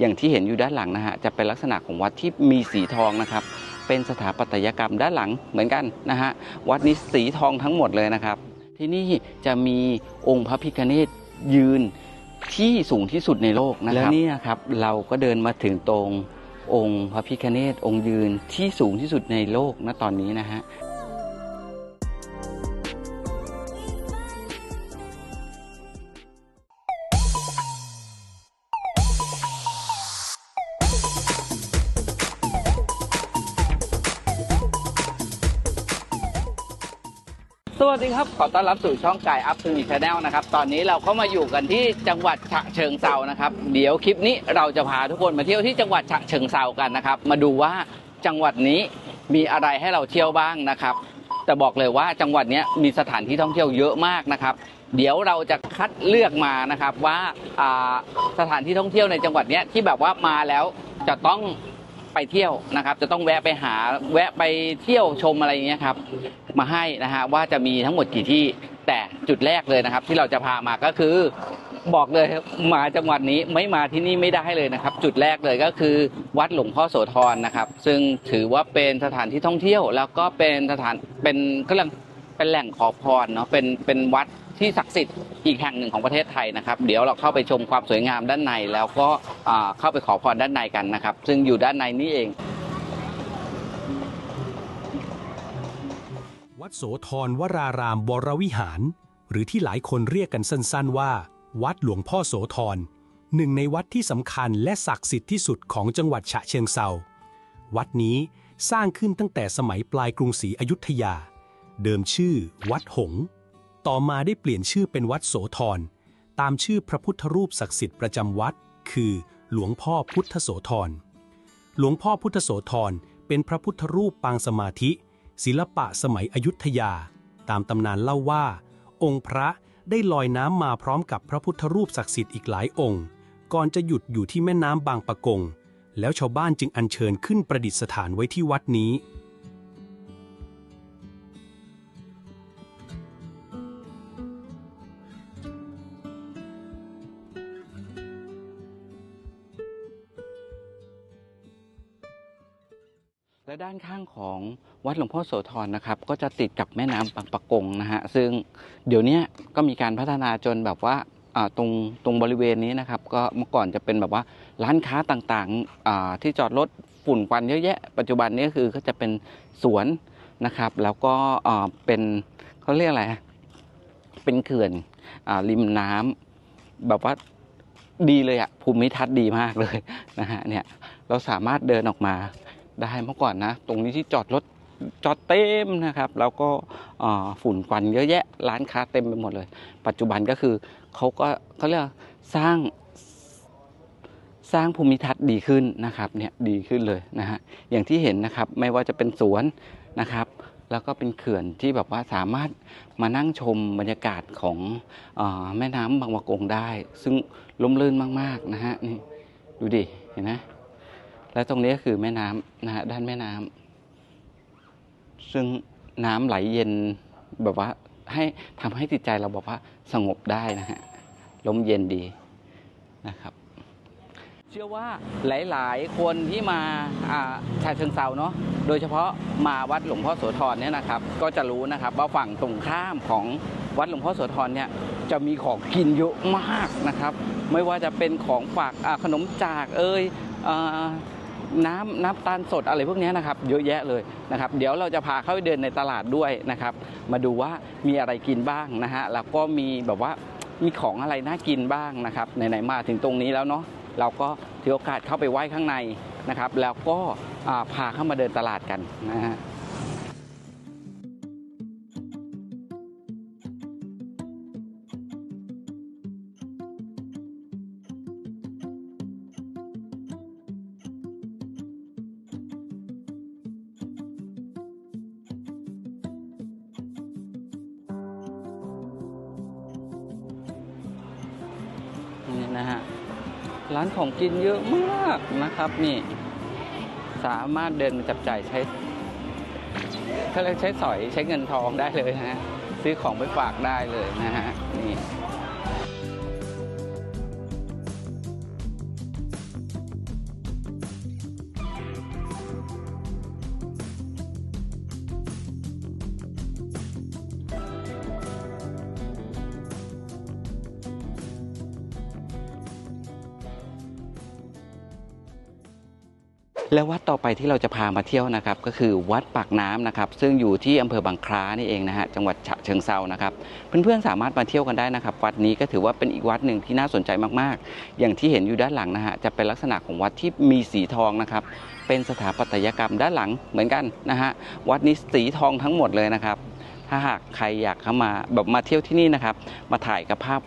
อย่างที่เห็นอยู่ด้านหลังนะฮะจะเป็นลักษณะของวัดที่มีสีทองนะครับ เป็นสถาปัตยกรรมด้านหลังเหมือนกันนะฮะวัดนี้สีทองทั้งหมดเลยนะครับ ที่นี่จะมีองค์พระพิฆเนศยืนที่สูงที่สุดในโลกนะครับแล้วนี่นะครับเราก็เดินมาถึงตรงองค์พระพิฆเนศองค์ยืนที่สูงที่สุดในโลกณตอนนี้นะฮะ สวัสดีครับ ขอต้อนรับสู่ช่องกายอัพทูนีชแนลนะครับ ตอนนี้เราเข้ามาอยู่กันที่จังหวัดฉะเชิงเซานะครับ เดี๋ยวคลิปนี้เราจะพาทุกคนมาเที่ยวที่จังหวัดฉะเชิงเซากันนะครับ มาดูว่าจังหวัดนี้มีอะไรให้เราเที่ยวบ้างนะครับ แต่บอกเลยว่าจังหวัดนี้มีสถานที่ท่องเที่ยวเยอะมากนะครับ เดี๋ยวเราจะคัดเลือกมานะครับว่าสถานที่ท่องเที่ยวในจังหวัดนี้ที่แบบว่ามาแล้วจะต้องไปเที่ยวนะครับ จะต้องแวะไปหาแวะไปเที่ยวชมอะไรอย่างเงี้ยครับ มาให้นะฮะว่าจะมีทั้งหมดกี่ที่แต่จุดแรกเลยนะครับ ที่เราจะพามาก็คือบอกเลยมาจังหวัดนี้ไม่มาที่นี่ไม่ได้เลยนะครับ จุดแรกเลยก็คือวัดหลวงพ่อโสธรนะครับ ซึ่งถือว่าเป็นสถานที่ท่องเที่ยว แล้วก็เป็นสถานเป็นก็เรียกเป็นแหล่งขอพรเนาะเป็นเป็นวัดที่ศักดิ์สิทธิ์อีกแห่งหนึ่งของประเทศไทยนะครับ เดี๋ยวเราเข้าไปชมความสวยงามด้านใน แล้วก็เข้าไปขอพรด้านในกันนะครับ ซึ่งอยู่ด้านในนี้เอง ดโสธรวรารามวรวิหาร หรือที่หลายคนเรียกกันสั้นๆว่า วัดหลวงพ่อโสธรหนึ่งในวัดที่สำคัญและศักดิ์สิทธิ์ที่สุดของจังหวัดฉะเชิงเซาวัดนี้สร้างขึ้นตั้งแต่สมัยปลายกรุงศรีอยุธยา เดิมชื่อ วัดหง ต่อมาได้เปลี่ยนชื่อเป็นวัดโสธรตามชื่อพระพุทธรูปศักดิ์สิทธิ์ประจำวัด คือ หลวงพ่อพุทธโสธรหลวงพ่อพุทธโสธรเป็นพระพุทธรูปปางสมาธิ ศิลปะสมัยอยุธยา ตามตำนานเล่าว่า องค์พระได้ลอยน้ำมาพร้อมกับพระพุทธรูปศักดิ์สิทธิ์อีกหลายองค์ ก่อนจะหยุดอยู่ที่แม่น้ำบางปะกง แล้วชาวบ้านจึงอัญเชิญขึ้นประดิษฐานไว้ที่วัดนี้ และด้านข้างของวัดหลวงพ่อโสธรนะครับ ก็จะติดกับแม่น้ำบางปะกงนะฮะซึ่งเดี๋ยวนี้ก็มีการพัฒนาจนแบบว่าตรงตรงบริเวณนี้นะครับ ก็เมื่อก่อนจะเป็นแบบว่าร้านค้าต่างๆที่จอดรถฝุ่นควันเยอะแยะ ปัจจุบันนี้คือก็จะเป็นสวนนะครับ แล้วก็เป็นเขาเรียกอะไรเป็นเขื่อนอริมน้ำแบบว่าดีเลยอะภูมิทัศน์ดีมากเลยนะฮะเนี่ยเราสามารถเดินออกมา ได้เมื่อก่อนนะ ตรงนี้ที่จอดรถจอดเต็มนะครับ แล้วก็ฝุ่นควันเยอะแยะ ร้านค้าเต็มไปหมดเลย ปัจจุบันก็คือเขาก็เขาเรียกสร้างสร้างภูมิทัศน์ดีขึ้นนะครับเนี่ยดีขึ้นเลยนะฮะอย่างที่เห็นนะครับไม่ว่าจะเป็นสวนนะครับ แล้วก็เป็นเขื่อนที่แบบว่าสามารถมานั่งชมบรรยากาศของอแม่น้ำบางปะกงได้ ซึ่งล่มลื่นมากๆนะฮะนี่ดูดิเห็นไหม และตรงนี้ก็คือแม่น้ำนะฮะด้านแม่น้ำซึ่งน้ำไหลเย็นแบบว่าให้ทำให้จิตใจเราบอกว่าสงบได้นะฮะลมเย็นดีนะครับ เชื่อว่าหลาย ๆ คนที่มาอ่าชาเชิงเซาเนาะโดยเฉพาะมาวัดหลวงพ่อโสธรเนี่ยนะครับ ก็จะรู้นะครับว่าฝั่งตรงข้ามของวัดหลวงพ่อโสธรเนี่ยจะมีของกินเยอะมากนะครับ ไม่ว่าจะเป็นของฝากขนมจากเอ้ยอ น้ำน้ำตาลสดอะไรพวกนี้นะครับเยอะแยะเลยนะครับเดี๋ยวเราจะพาเข้าไปเดินในตลาดด้วยนะครับ มาดูว่ามีอะไรกินบ้างนะฮะแล้วก็มีแบบว่ามีของอะไรน่ากินบ้างนะครับไหนๆมาถึงตรงนี้แล้วเนาะเราก็ถือโอกาสเข้าไปไหว้ข้างในนะครับ แล้วก็พาเข้ามาเดินตลาดกันนะฮะ นะฮะ ร้านของกินเยอะมากนะครับนี่ สามารถเดินมาจับจ่ายใช้เขาเรียกใช้สอยใช้เงินทองได้เลยนะฮะ ซื้อของไปฝากได้เลยนะฮะ นี่ และวัดต่อไปที่เราจะพามาเที่ยวนะครับ ก็คือวัดปากน้ำนะครับ ซึ่งอยู่ที่อำเภอบางคล้านี่เองนะฮะจังหวัดฉะเชิงเซานะครับเพื่อนๆสามารถมาเที่ยวกันได้นะครับ วัดนี้ก็ถือว่าเป็นอีกวัดหนึ่งที่น่าสนใจมากๆ อย่างที่เห็นอยู่ด้านหลังนะฮะจะเป็นลักษณะของวัดที่มีสีทองนะครับเป็นสถาปัตยกรรมด้านหลังเหมือนกันนะฮะวัดนี้สีทองทั้งหมดเลยนะครับถ้าหากใครอยากเข้ามาแบบมาเที่ยวที่นี่นะครับ มาถ่ายกับภาพ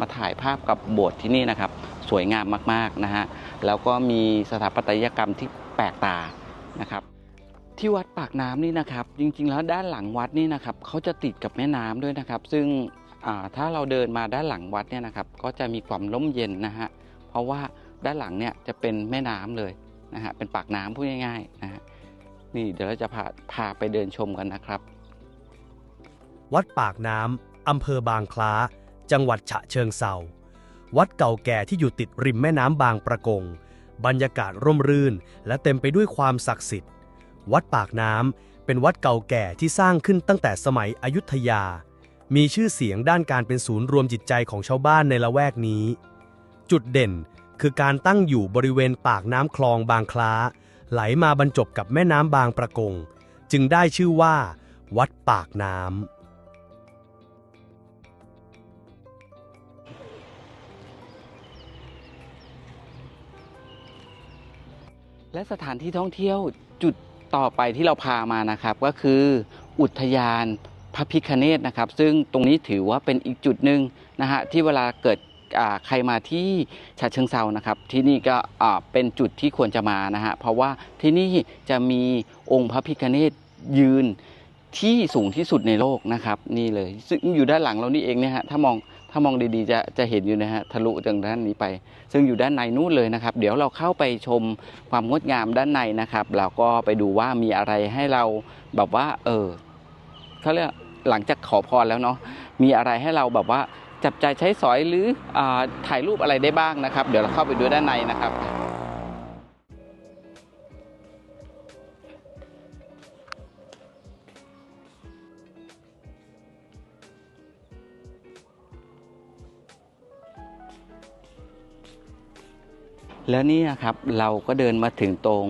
มาถ่ายภาพกับโบสถ์ที่นี่นะครับ สวยงามมากๆนะฮะแล้วก็มีสถาปัตยกรรมที่แปลกตานะครับ ที่วัดปากน้ำนี่นะครับ จริงๆแล้วด้านหลังวัดนี่นะครับเขาจะติดกับแม่น้ำด้วยนะครับ ซึ่งถ้าเราเดินมาด้านหลังวัดเนี่ยนะครับ ก็จะมีความร่มเย็นนะฮะเพราะว่าด้านหลังเนี่ยจะเป็นแม่น้ำเลยนะฮะเป็นปากน้ำพูดง่ายๆนะฮะนี่เดี๋ยวเราจะพาพาไปเดินชมกันนะครับ วัดปากน้ำอำเภอบางคล้า จังหวัดฉะเชิงเซา วัดเก่าแก่ที่อยู่ติดริมแม่น้ำบางประกง บรรยากาศร่มรื่น และเต็มไปด้วยความศักดิ์สิทธิ์ วัดปากน้ำเป็นวัดเก่าแก่ที่สร้างขึ้นตั้งแต่สมัยอยุธยา มีชื่อเสียงด้านการเป็นศูนย์รวมจิตใจของชาวบ้านในละแวกนี้ จุดเด่นคือการตั้งอยู่บริเวณปากน้ำคลองบางคล้า ไหลมาบรรจบกับแม่น้ำบางประกง จึงได้ชื่อว่า วัดปากน้ำ และสถานที่ท่องเที่ยวจุดต่อไปที่เราพามานะครับก็คืออุทยานพระพิคเนตนะครับ ซึ่งตรงนี้ถือว่าเป็นอีกจุดหนึ่งนะฮะที่เวลาเกิดใครมาที่ฉะเชิงเซานะครับ ที่นี่ก็เป็นจุดที่ควรจะมานะฮะเพราะว่าที่นี่จะมีองค์พระพิคเนตยืนที่สูงที่สุดในโลกนะครับ นี่เลย ซึ่งอยู่ด้านหลังเรานี่เองเนี่ยฮะถ้ามอง ถ้ามองดีๆจะจะเห็นอยู่นะฮะทะลุจากด้านนี้ไป ซึ่งอยู่ด้านในนู้นเลยนะครับ เดี๋ยวเราเข้าไปชมความงดงามด้านในนะครับเราก็ไปดูว่ามีอะไรให้เราแบบว่า เออเขาเรียกหลังจากขอพรแล้วเนาะมีอะไรให้เราแบบว่าจับใจใช้สอยหรืออาถ่ายรูปอะไรได้บ้างนะครับ เดี๋ยวเราเข้าไปดูด้านในนะครับ แล้วนี่นะครับเราก็เดินมาถึงตรง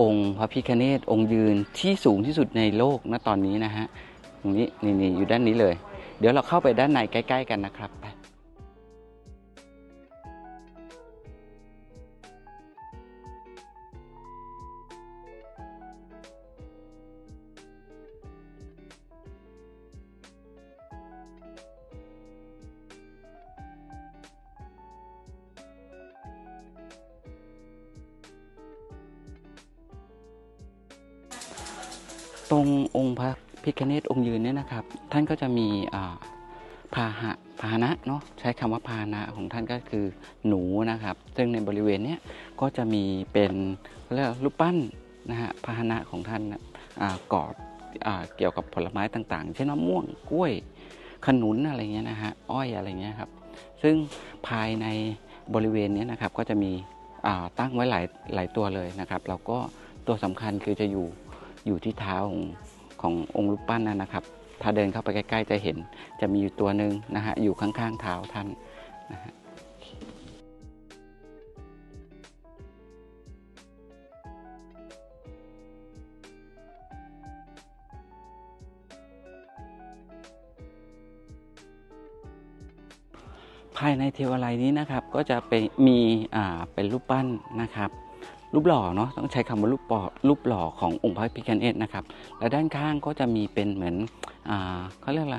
องค์พระพิคเนตองค์ยืนที่สูงที่สุดในโลกณตอนนี้นะฮะตรงนี้นี่นี่อยู่ด้านนี้เลย เดี๋ยวเราเข้าไปด้านในใกล้ ๆ กันนะครับไป รงองค์พระพิฆเนศองค์ยืนเนี่ยนะครับ ท่านก็จะมีอ่าพาหะพาหนะเนาะใช้คำว่าพาหนะของท่านก็คือหนูนะครับ ซึ่งในบริเวณเนี้ยก็จะมีเป็นเรียกรูปปั้นนะฮะพาหนะของท่านอ่ากอดอ่าเกี่ยวกับผลไม้ต่างๆ เช่นมะม่วงกล้วยขนุนอะไรเงี้ยนะฮะอ้อยอะไรเงี้ยครับ ซึ่งภายในบริเวณนี้นะครับก็จะมีตั้งไว้หลายหลายตัวเลยนะครับแล้วก็ตัวสำคัญคือจะอยู่ อยู่ที่เท้าของขององค์รูปปั้นนั่นนะครับ ถ้าเดินเข้าไปใกล้ ๆ จะเห็นจะมีอยู่ตัวหนึ่งนะฮะอยู่ข้างๆเท้าท่านนะฮะภายในเทวาลัยนี้นะครับก็จะเป็นมีเป็นรูปปั้นนะครับ รูปหล่อเนาะต้องใช้คำว่ารูปปอรูปหล่อขององค์พระพิฆเนศนะครับและด้านข้างก็จะมีเป็นเหมือนอ่าเขาเรียกอะไร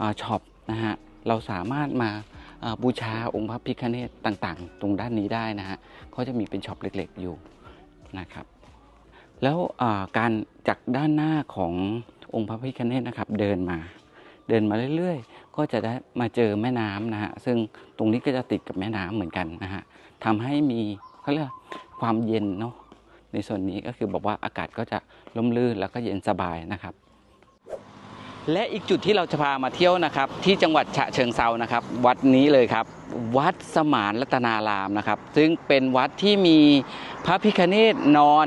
อ่าช็อปนะฮะเราสามารถมาบูชาองค์พระพิฆเนศต่างๆ ตรงด้านนี้ได้นะฮะเขาจะมีเป็นช็อปเล็กๆอยู่นะครับ แล้วอ่าการจากด้านหน้าขององค์พระพิฆเนศนะครับเดินมา เดินมาเรื่อยๆ ก็จะได้มาเจอแม่น้ำนะฮะซึ่งตรงนี้ก็จะติดกับแม่น้ำเหมือนกันนะฮะทำให้มี เขาเรียกความเย็นเนาะในส่วนนี้ก็คือบอกว่าอากาศก็จะร่มรื่นแล้วก็เย็นสบายนะครับ และอีกจุดที่เราจะพามาเที่ยวนะครับ ที่จังหวัดฉะเชิงเซานะครับ วัดนี้เลยครับ วัดสมานรัตนารามนะครับ ซึ่งเป็นวัดที่มีพระพิคเนตนอน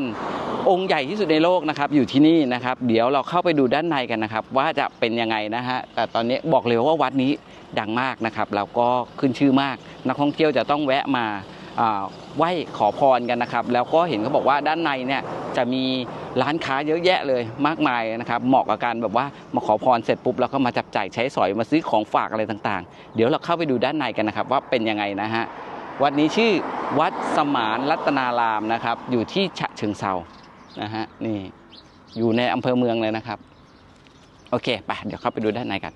องค์ใหญ่ที่สุดในโลกนะครับอยู่ที่นี่นะครับ เดี๋ยวเราเข้าไปดูด้านในกันนะครับ ว่าจะเป็นยังไงนะฮะแต่ตอนนี้บอกเลยว่าวัดนี้ดังมากนะครับแล้วก็ขึ้นชื่อมาก นักท่องเที่ยวจะต้องแวะมาอ่า ไหว้ขอพรกันนะครับ แล้วก็เห็นเขาบอกว่าด้านในเนี่ยจะมีร้านค้าเยอะแยะเลยมากมายนะครับ เหมาะกับการแบบว่ามาขอพรเสร็จปุ๊บแล้วก็มาจับจ่ายใช้สอยมาซื้อของฝากอะไรต่างๆ เดี๋ยวเราเข้าไปดูด้านในกันนะครับ ว่าเป็นยังไงนะฮะวัดนี้ชื่อวัดสมานรัตนารามนะครับ อยู่ที่ฉะเชิงเซานะฮะนี่อยู่ในอำเภอเมืองเลยนะครับ โอเคไปเดี๋ยวเข้าไปดูด้านในกัน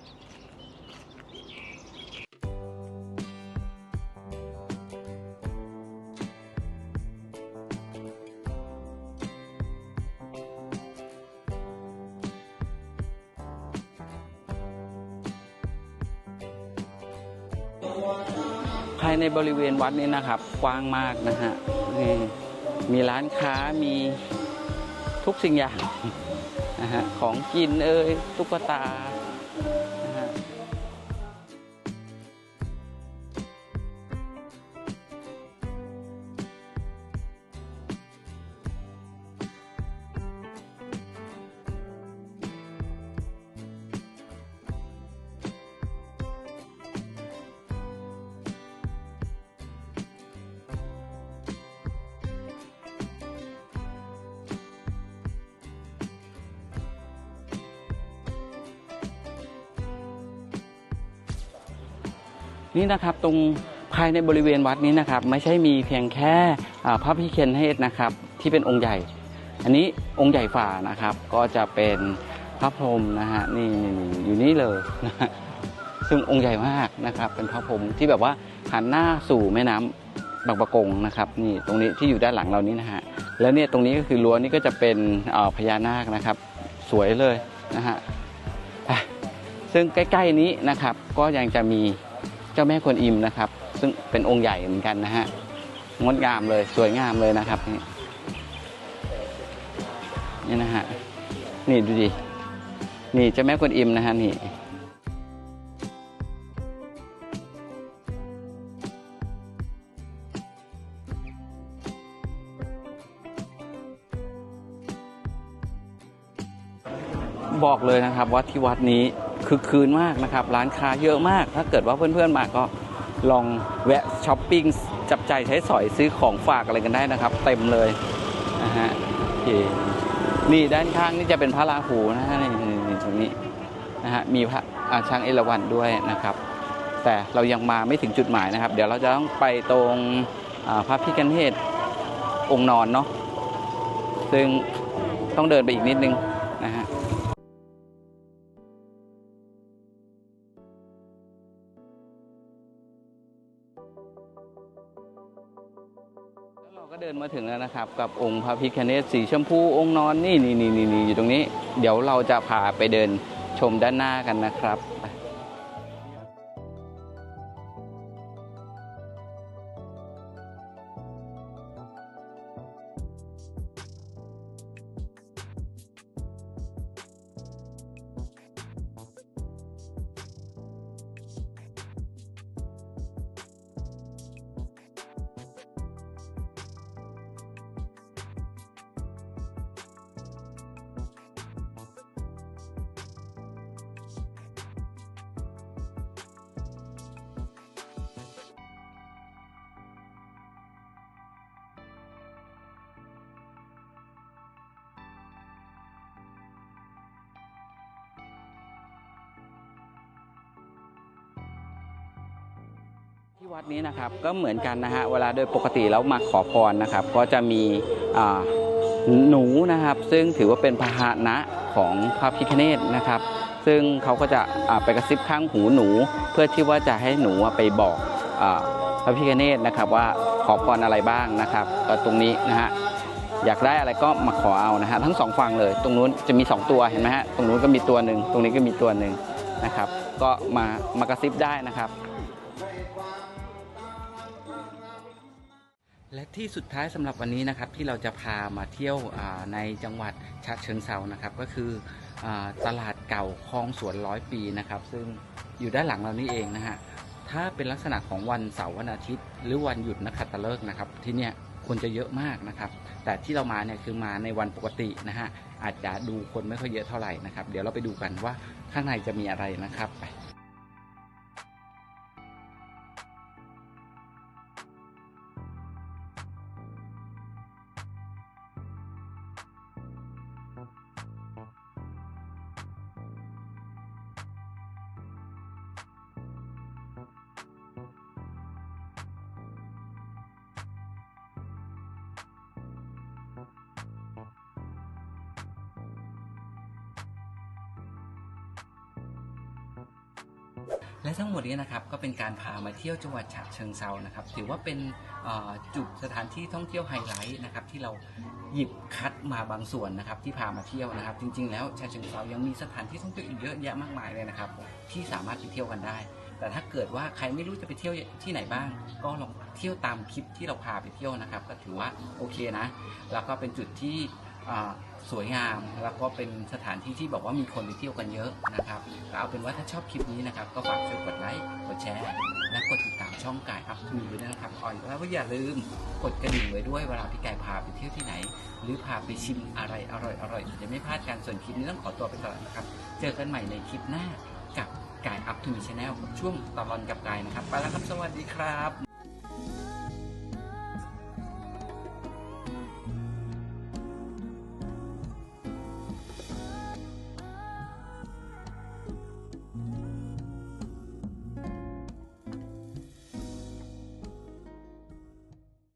ในบริเวณวัดนี้นะครับกว้างมากนะฮะมีร้านค้ามีทุกสิ่งอย่างนะฮะของกินเอ้ยตุ๊กตา นี่นะครับตรงภายในบริเวณวัดนี้นะครับ ไม่ใช่มีเพียงแค่พระพิเคนเทศนะครับ ที่เป็นองค์ใหญ่ อันนี้องค์ใหญ่ฝ่านะครับ ก็จะเป็นพระพรหมนะฮะนี่นี่อยู่นี่เลยนะซึ่งองค์ใหญ่มากนะครับ เป็นพระพรหมที่แบบว่าหันหน้าสู่แม่น้ำบางประกงนะครับนี่ตรงนี้ที่อยู่ด้านหลังเรานี้นะฮะแล้วเนี่ยตรงนี้ก็คือรั้วนี่ก็จะเป็นพญานาคนะครับ สวยเลยนะฮะซึ่งใกล้ ๆนี้นะครับก็ยังจะมี เจ้าแม่กวนอิมนะครับ ซึ่งเป็นองค์ใหญ่เหมือนกันนะฮะงดงามเลยสวยงามเลยนะครับนี่นี่นะฮะนี่ดูดินี่เจ้าแม่กวนอิมนะฮะนี่บอกเลยนะครับว่าที่วัดนี้ คือคืนมากนะครับ ร้านค้าเยอะมาก ถ้าเกิดว่าเพื่อนๆมาก็ลองแวะช้อปปิ้งจับใจใช้สอยซื้อของฝากอะไรกันได้นะครับ เต็มเลยนะฮะโอเคนี่ด้านข้างนี่จะเป็นพระราหูนะฮะนี่นี่นี่ตรงนี้นะฮะมีพระอาช้างเอราวัณด้วยนะครับ แต่เรายังมาไม่ถึงจุดหมายนะครับ เดี๋ยวเราจะต้องไปตรงพระพิฆเนศองค์นอนเนาะซึ่งต้องเดินไปอีกนิดนึงนะฮะ ดินมาถึงแล้วนะครับ กับองค์พระพิคเนศสีชมพูองค์นอนนี่นี่นี่นี่นี่อยู่ตรงนี้ เดี๋ยวเราจะพาไปเดินชมด้านหน้ากันนะครับ ที่วัดนี้นะครับก็เหมือนกันนะฮะเวลาโดยปกติแล้วมาขอพรนะครับ ก็จะมีหนูนะครับ ซึ่งถือว่าเป็นพาหนะของพระพิคเนตนะครับ ซึ่งเขาก็จะไปกระซิบข้างหูหนู เพื่อที่ว่าจะให้หนูไปบอกอพระพิคเนตนะครับว่าขอพรอะไรบ้างนะครับก็ตรงนี้นะฮะอยากได้อะไรก็มาขอเอานะฮะทั้งสองฝั่งเลย ตรงนู้นจะมี 2 ตัวเห็นไหมฮะตรงนู้นก็มีตัวหนึ่งตรงนี้ก็มีตัวหนึ่งนะครับ ก็มามากระซิบได้นะครับ และที่สุดท้ายสำหรับวันนี้นะครับที่เราจะพามาเที่ยวในจังหวัดฉะเชิงเซานะครับ ก็คืออตลาดเก่าคลองสวนร้อยปีนะครับ ซึ่งอยู่ด้านหลังเรานี่เองนะฮะถ้าเป็นลักษณะของวันเสาร์วันอาทิตย์ หรือวันหยุดนักขัตฤกษ์นะครับ ที่เนี่ยคนจะเยอะมากนะครับ แต่ที่เรามาเนี่ยคือมาในวันปกตินะฮะอาจจะดูคนไม่ค่อยเยอะเท่าไหร่นะครับ เดี๋ยวเราไปดูกันว่าข้างในจะมีอะไรนะครับไป และทั้งหมดนี้นะครับก็เป็นการพามาเที่ยวจังหวัดฉะเชิงเซานะครับ ถือว่าเป็นจุดสถานที่ท่องเที่ยวไฮไลท์นะครับที่เราหยิบคัดมาบางส่วนนะครับที่พามาเที่ยวนะครับ จริง ๆ แล้วฉะเชิงเซายังมีสถานที่ท่องเที่ยวอีกเยอะแยะมากมายเลยนะครับ ที่สามารถไปเที่ยวกันได้ แต่ถ้าเกิดว่าใครไม่รู้จะไปเที่ยวที่ไหนบ้าง ก็ลองเที่ยวตามคลิปที่เราพาไปเที่ยวนะครับ ก็ถือว่าโอเคนะ แล้วก็เป็นจุดที่ สวยงาม แล้วก็เป็นสถานที่ที่บอกว่ามีคนไปเที่ยวกันเยอะนะครับก็เอาเป็นว่าถ้าชอบคลิปนี้นะครับ ก็ฝากช่วยกดไลค์กดแชร์ และกดติดตามช่องกายอัพทูด้วยนะครับอ๋อแล้วก็อย่าลืมกดกระดิ่งไว้ด้วยเวลาพี่กายพาไปเที่ยวที่ไหน หรือพาไปชิมอะไรอร่อยๆจะไม่พลาดกันส่วนคลิปนี้ต้องขอตัวไปก่อนนะครับ เจอกันใหม่ในคลิปหน้ากับกายอัพทูมีชาแนลช่วงตลอนกับกายนะครับไปแล้วครับสวัสดีครับ